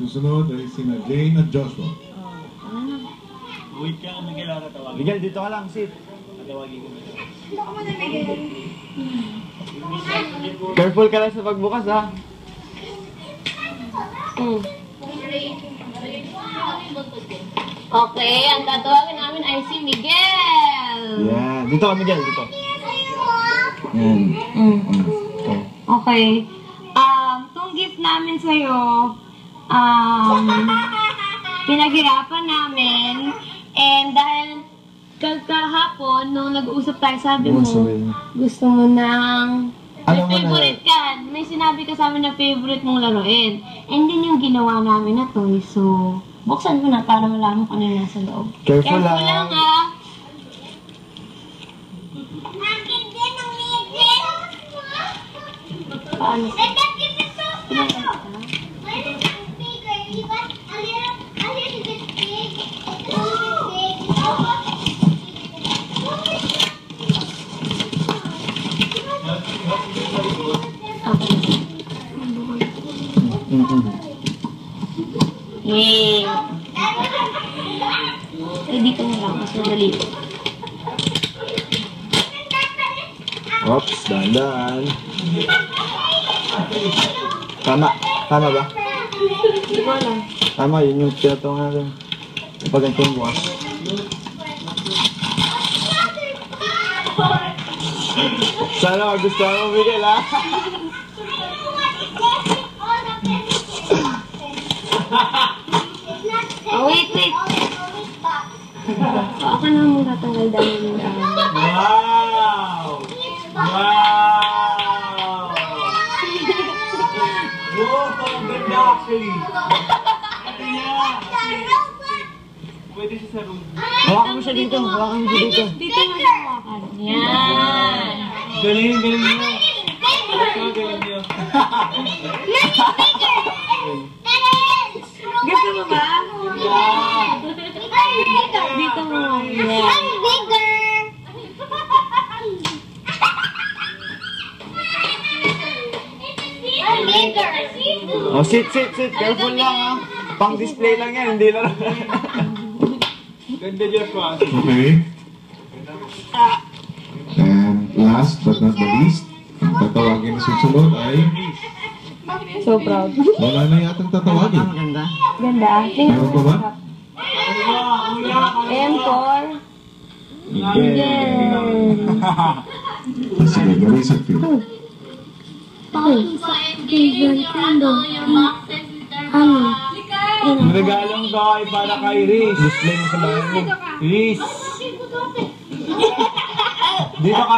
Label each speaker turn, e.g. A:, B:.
A: Susunod ay sina Jane at Joshua.
B: Wait ka, Miguel, ako tawagin.
C: Miguel, dito ka lang, sit.
B: Tawagin ko.
C: Careful ka lang sa pagbukas, ha?
D: Mm. Okay, ang tatawagin namin ay si Miguel.
C: Yan. Dito ka, Miguel, dito. Yan.
D: Mm.
C: Okay.
D: Okay. Um, itong gift namin sa'yo, um, pinaghirapan namin, and dahil kagkahapon, nung nag-uusap tayo, sabi mo,
C: Ano
D: gusto mo ng... May
C: Alam mo na.
D: favorite ka. May sinabi ka sa amin na favorite mong laruin. And din yung ginawa namin na toy. So, buksan mo na para malaman kung ano yung nasa loob.
C: Careful
D: Careful
C: lang.
D: lang ah. Paano? Yay! Eh, dito na lang. Mas madali.
C: Oops, dahan-dahan. Tama. Tama ba?
D: Hindi ko alam.
C: Tama, yun yung tinatanong natin. Kapag ganito yung bukas. Sana magustuhan mo, Miguel, ha?
D: Oh, wait, wait. Ako na mong tatanggal yung dahil.
B: Wow! Wow! Wow, ang ganda actually. Ito yan. Pwede siya sa room.
C: Hawakan mo siya dito. Hawakan mo siya dito.
D: Dito mo siya hawakan. Yan.
B: Galing, galing niyo. Ah, galing niyo.
D: Gusto mo ba?
B: Wow!
D: Dito mo. Yan.
C: Oh, sit, sit, sit. Careful lang, ha? Pang display lang yan, hindi lang.
B: Ganda Joshua.
A: Okay? And last but not the least, ang tatawagin na susunod ay
D: So proud.
A: wala na yatang tatawagin.
C: Maganda.
D: Ganda. Tingnan
A: Meron pa ba?
D: M for Miguel.
A: Sige, gawin sa film.
D: Ano?
B: Ang regalong bahay para kay Riz.
C: Display mo sa bahay mo.
B: Riz! Dito ka.